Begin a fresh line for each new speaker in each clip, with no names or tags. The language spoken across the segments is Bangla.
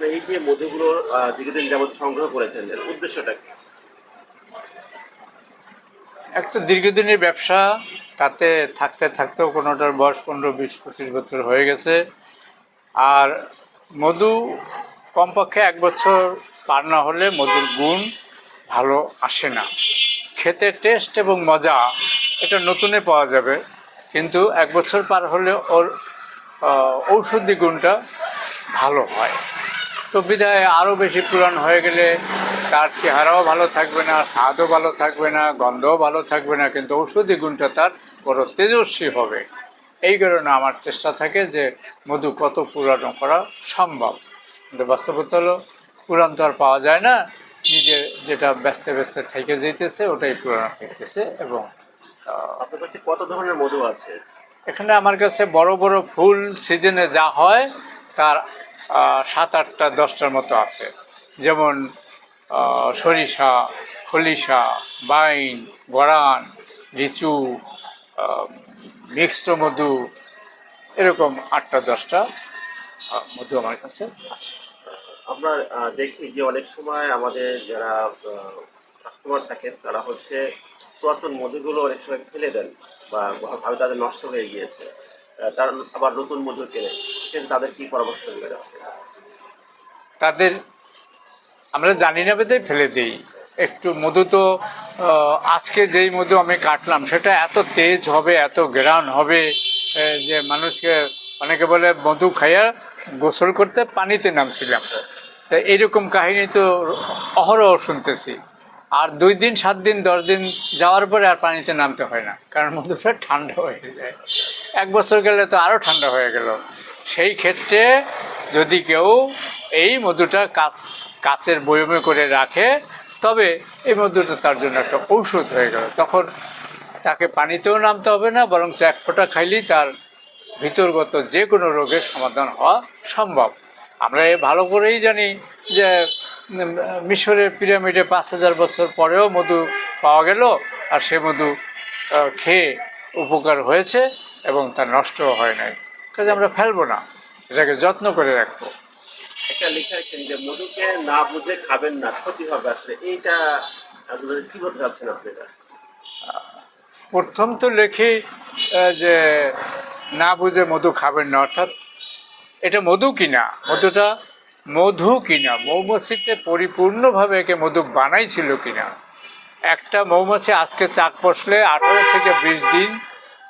আপনি এই যে মধুগুলো দীর্ঘদিন যাবত সংগ্রহ করেছেন, এর উদ্দেশ্যটা কি?
একটা দীর্ঘদিনের ব্যবসা, তাতে থাকতে থাকতেও কোনোটার বয়স পনেরো, বিশ, পঁচিশ বছর হয়ে গেছে। আর মধু কমপক্ষে এক বছর পার না হলে মধুর গুণ ভালো আসে না। খেতে টেস্ট এবং মজা, এটা নতুনে পাওয়া যাবে। কিন্তু এক বছর পার হলে ওর ঔষধি গুণটা ভালো হয়। তো বিধায় আরও বেশি পূরণ হয়ে গেলে তার চেহারাও ভালো থাকবে না স্বাদও ভালো থাকবে না গন্ধও ভালো থাকবে না কিন্তু ঔষধি গুণটা তার বড় তেজস্বী হবে। এই কারণে আমার চেষ্টা থাকে যে মধু কত পুরানো করা সম্ভব। কিন্তু বাস্তবতা হলো পুরান তো আর পাওয়া যায় না নিজে যেটা ব্যস্ত ব্যস্ত থেকে যেতেছে ওটাই পুরানো থাকতেছে এবং
কত ধরনের মধু আছে?
এখানে আমার কাছে বড় বড় ফুল সিজনে যা হয় তার সাত আটটা দশটার মতো আছে। যেমন সরিষা, খলিশা, বাইন গড়ান লিচু মিক্সড মধু, এরকম আটটা দশটা মধু আমার কাছে আছে।
আমরা দেখি যে অনেক সময় আমাদের যারা কাস্টমার থাকেন তারা হচ্ছে পুরাতন মধুগুলো অনেক সময় ফেলে দেন বা ভাবে তাদের নষ্ট হয়ে গিয়েছে। আবার নতুন মধু কেনে কিন্তু তাদের কি পরামর্শ
তাদের, আমরা জানি না বেঁধে ফেলে দিই। একটু মধু তো আজকে যেই মধু আমি কাটলাম, সেটা এত তেজ হবে, এত গ্রান হবে যে মানুষকে, অনেকে বলে মধু খাইয়া গোসল করতে পানিতে নামছিলাম। তা এইরকম কাহিনী তো অহরহ শুনতেছি। আর দুই দিন, সাত দিন, দশ দিন যাওয়ার পরে আর পানিতে নামতে হয় না, কারণ মধুটা ঠান্ডা হয়ে যায়। এক বছর গেলে তো আরও ঠান্ডা হয়ে গেল। সেই ক্ষেত্রে যদি কেউ এই মধুটা কাচ কাচের বয়মে করে রাখে, তবে এই মধুটা তার জন্য একটা ঔষধ হয়ে গেল। তখন তাকে পানিতেও নামতে হবে না বরং এক ফোঁটা খাইলেই তার ভিতরগত যে কোনো রোগের সমাধান হওয়া সম্ভব। আমরা এ ভালো করেই জানি যে মিশরের পিরামিডে পাঁচ হাজার বছর পরেও মধু পাওয়া গেল আর সে মধু খেয়ে উপকার হয়েছে এবং তা নষ্টও হয় নাই। কাজে আমরা ফেলব না এটাকে যত্ন করে রাখব।
একটা লেখা যে মধুকে না বুঝে খাবেন না ক্ষতি হবে আসলে। এইটা কি বলতে চাচ্ছেন আপনি
প্রথম তো লেখি যে না বুঝে মধু খাবেন না অর্থাৎ এটা মধু কিনা? মধুটা মধু কিনা, মৌমাছিতে পরিপূর্ণভাবে একে মধু বানাইছিল কিনা? একটা মৌমাছি আজকে চাক বসলে আঠারো থেকে বিশ দিন,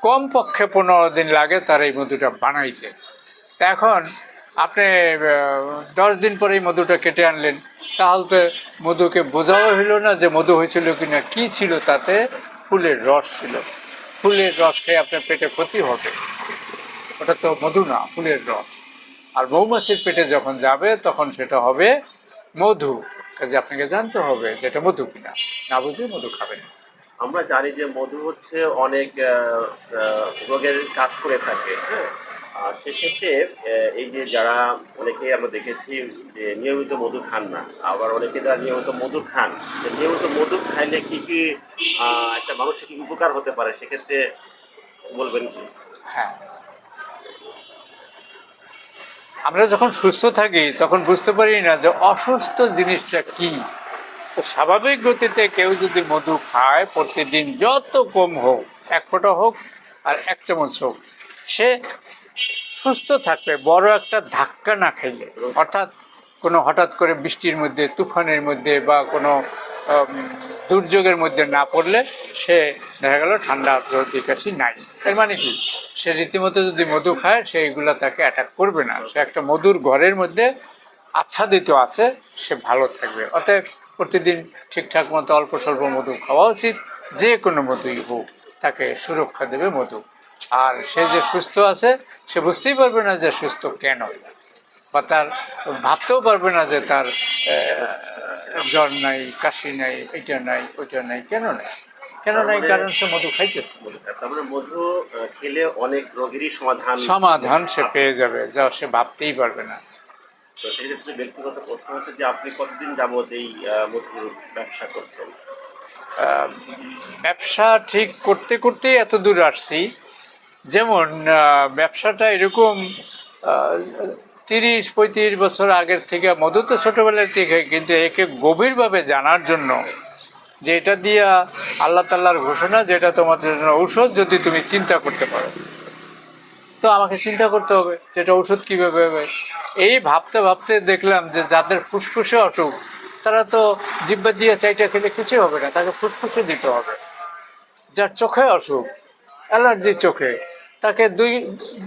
কমপক্ষে পনেরো দিন লাগে তার এই মধুটা বানাইতে। এখন আপনি দশ দিন পরে এই মধুটা কেটে আনলেন, তাহলে তো মধুকে বোঝাও হইল না যে মধু হয়েছিল কিনা, কি ছিল তাতে? ফুলের রস ছিল। ফুলের রস খেয়ে আপনার পেটে ক্ষতি হবে। ওটা তো মধু না, ফুলের রস। আর মৌমাছির পেটে যখন যাবে তখন সেটা হবে মধু। কাজে আপনাকে জানতে হবে যে এটা মধু কিনা। না বুঝে মধু খাবেন।
আমরা জানি যে মধু হচ্ছে অনেক রোগের কাজ করে থাকে হ্যাঁ? আর সেক্ষেত্রে এই যে যারা অনেকেই আমরা দেখেছি যে নিয়মিত মধু খান না আবার অনেকে যারা নিয়মিত মধু খান যে নিয়মিত মধু খাইলে কি কি একটা মানুষের কি উপকার হতে পারে? সেক্ষেত্রে বলবেন কি?
হ্যাঁ। আমরা যখন সুস্থ থাকি, তখন বুঝতে পারি না যে অসুস্থ জিনিসটা কি। তো স্বাভাবিক গতিতে কেউ যদি মধু খায়, প্রতিদিন যত কম হোক, এক ফোঁটা হোক আর এক চামচ হোক, সে সুস্থ থাকবে, বড় একটা ধাক্কা না খেলে। অর্থাৎ কোনো হঠাৎ করে বৃষ্টির মধ্যে, তুফানের মধ্যে বা কোনো দুর্যোগের মধ্যে না পড়লে সে দেখা গেল ঠান্ডা সর্দি কাশি নাই। এর মানে কি? সে রীতিমতো যদি মধু খায় সেইগুলো তাকে অ্যাটাক করবে না। সে একটা মধুর ঘরের মধ্যে আচ্ছাদিত আছে, সে ভালো থাকবে। অতএব প্রতিদিন ঠিকঠাক মতো অল্প স্বল্প মধু খাওয়া উচিত। যে কোনো মধুই হোক, তাকে সুরক্ষা দেবে মধু। আর সে যে সুস্থ আছে, সে বুঝতেই পারবে না যে সুস্থ কেন। বা তার ভাবতেও পারবে না যে তার জ্বর নাই কাশি নাই এটা নাই ওইটা নাই কেন নাই? কেন নাই? কারণ সে মধু খাইতেছে
তার মানে মধু খেলে অনেক রোগেরই সমাধান
সমাধান সে পেয়ে যাবে যা সে ভাবতেই পারবে না।
তো সেই ক্ষেত্রে ব্যক্তিগত প্রশ্ন হচ্ছে যে আপনি কতদিন যাবত এই মধুর ব্যবসা করছেন?
ব্যবসা ঠিক করতে করতেই এত দূর আসছি। যেমন ব্যবসাটা এরকম তিরিশ, পঁয়ত্রিশ বছর আগের থেকে, মধু তো ছোটোবেলার থেকে, কিন্তু একে গভীরভাবে জানার জন্য যে এটা দিয়া আল্লাহ তাল্লাহর ঘোষণা যেটা তোমাদের জন্য ঔষধ যদি তুমি চিন্তা করতে পারো। তো আমাকে চিন্তা করতে হবে যেটা ওষুধ কীভাবে হবে। এই ভাবতে ভাবতে দেখলাম যে যাদের ফুসফুসে অসুখ, তারা তো জিব্বা দিয়ে চাইটা খেলে কিছু হবে না, তাকে ফুসফুসে দিতে হবে। যার চোখে অসুখ, অ্যালার্জি চোখে তাকে দুই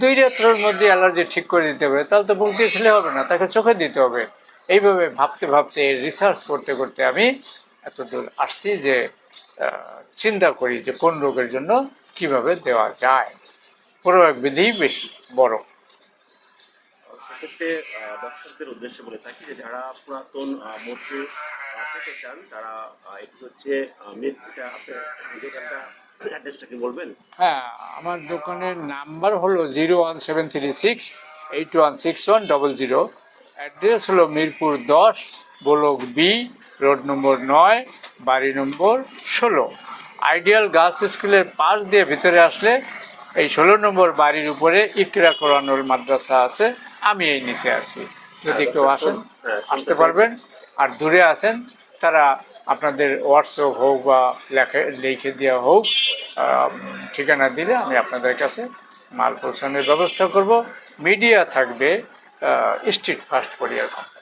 দুই রাত্রের মধ্যে অ্যালার্জি ঠিক করে দিতে হবে। তাহলে তো মুখ দিয়ে খেলে হবে না তাকে চোখে দিতে হবে। এইভাবে ভাবতে ভাবতে রিসার্চ করতে করতে আমি এত দূর আসছি যে চিন্তা করি যে কোন রোগের জন্য কীভাবে দেওয়া যায়। প্রয়োগ বিধি বেশি বড়।
সেক্ষেত্রে দর্শকদের উদ্দেশ্যে বলে থাকি যে যারা পুরাতন আহ, মধু পেতে চান তারা একটু হচ্ছে দোকানটা অ্যাড্রেসটা কি বলবেন?
হ্যাঁ আমার দোকানের নাম্বার হলো zero one seven three six eight one six one double zero. Address হলো মিরপুর দশ ব্লক বি রোড নম্বর নয় বাড়ি নম্বর ষোলো। আইডিয়াল গার্লস স্কুলের পাশ দিয়ে ভিতরে আসলে এই ষোলো নম্বর বাড়ির উপরে ইকরা কোরআনুল মাদ্রাসা আছে। আমি এই নিচে আছি। যদি কেউ আসেন
হ্যাঁ,
আসতে পারবেন। আর দূরে আছেন তারা আপনাদের হোয়াটসঅ্যাপ হোক বা লেখে, লিখে দেওয়া হোক ঠিকানা দিলে আমি আপনাদের কাছে মাল পৌঁছানোর ব্যবস্থা করব। মিডিয়া থাকবে স্ট্রিট ফাস্ট কোরিয়ার কোম্পানি